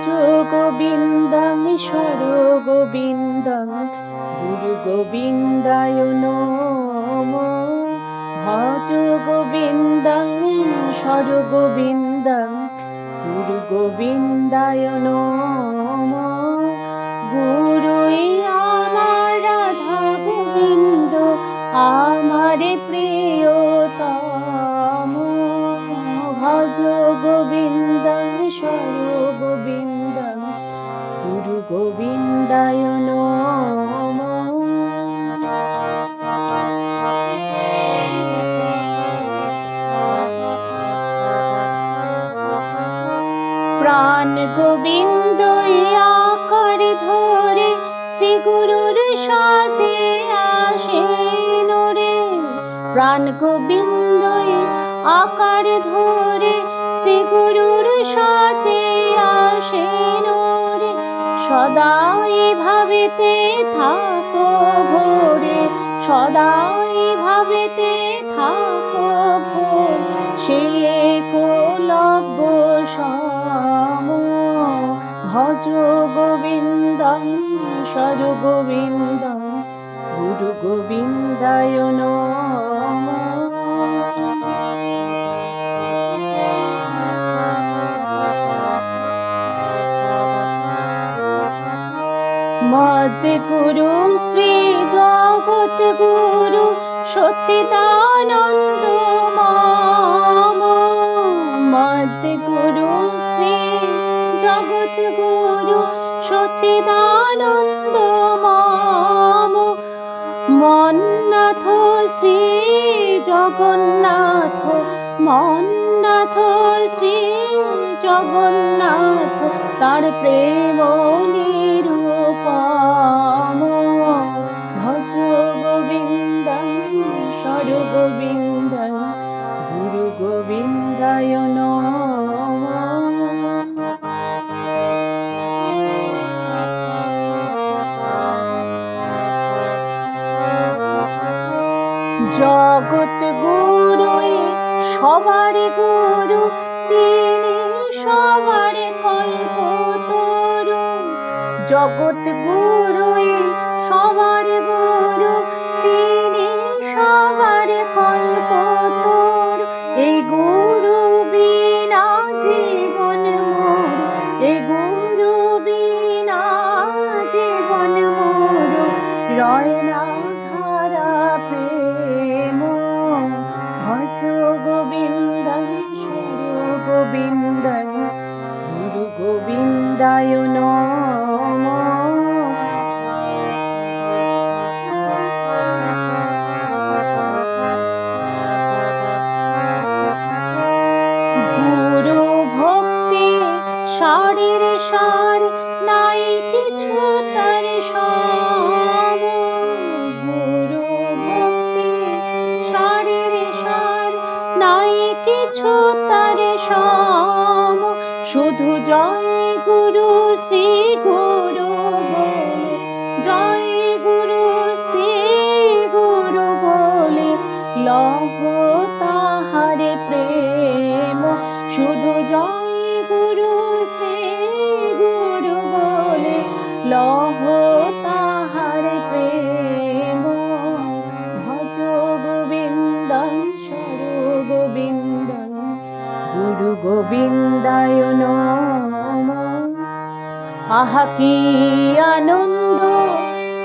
ভজ গোবিন্দং স্বর গোবিন্দং গুরু গোবিন্দায় নম ভজ গোবিন্দং স্বর গোবিন্দং গুরু গোবিন্দায় নম গুরুই আমার রাধা গোবিন্দ আমারে প্রিয়তম। ভজ গোবিন্দং স্বর গোবিন্দায় প্রাণ গোবিন্দ আকার ধরে শ্রী গুরুর সাজে আসেন রে প্রাণ গোবিন্দ আকার ধরে শ্রী গুরুর সাজে আসেন সদাই ভাবেতে থাকো ভোরে, সদাই ভাবেতে থাকো ভোর, সে কোলব্য সম। ভজ গোবিন্দং স্বর গোবিন্দং গুরু গোবিন্দায় নম। মদ গুরু, শ্রী জগৎ গুরু সচিদানন্দ মাম। গুরু, শ্রী জগৎ গুরু সচিদানন্দ মাম। মন্নাথ, শ্রী জগন্নাথ, মন্নাথ, শ্রী জগন্নাথ, তার প্রেম গোবিন্দং গুরু জগৎ গুরুই সবার গুরু তিনি সবার কল্পতরু জগৎ গুরুই সবার গুরু। সারের সার, নাই কিছু তার গুরু ভক্তি, সারের সার, নাই কিছু তার সম। শুধু জয় গুরু শ্রী গুরু বলে, জয় গুরু শ্রী গুরু বলে, লহ লহ তাহারে প্রেম। ভজ গোবিন্দং স্বর গোবিন্দং গুরু গোবিন্দায় আহা কি আনন্দ,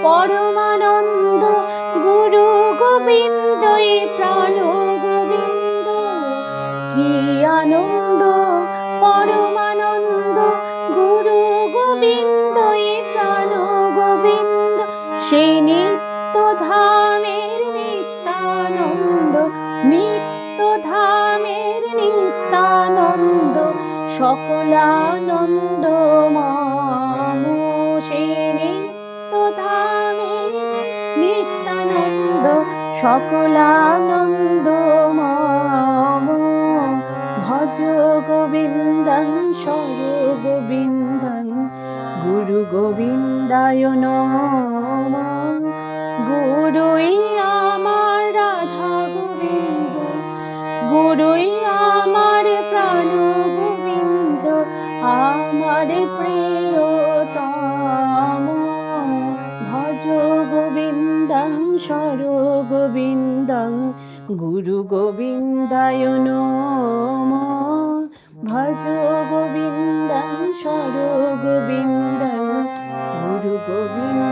পরমানন্দ গুরু গোবিন্দই প্রাণ গোবিন্দ কি আনন্দ পরমানন্দ সেই নিত্য ধামের নিত্যানন্দ নিত্য ধামের নিত্যানন্দ, সকলানন্দ মাম সেই নিত্য ধামের নিত্যানন্দ, সকলানন্দ মাম ভজ গোবিন্দং স্বর গোবিন্দং গুরু গোবিন্দায় আমার প্রিয়তম। ভজ গোবিন্দং, সর গোবিন্দং, গুরু গোবিন্দায় নম ভজ গোবিন্দং, সর গোবিন্দং, গুরু গোবিন্দ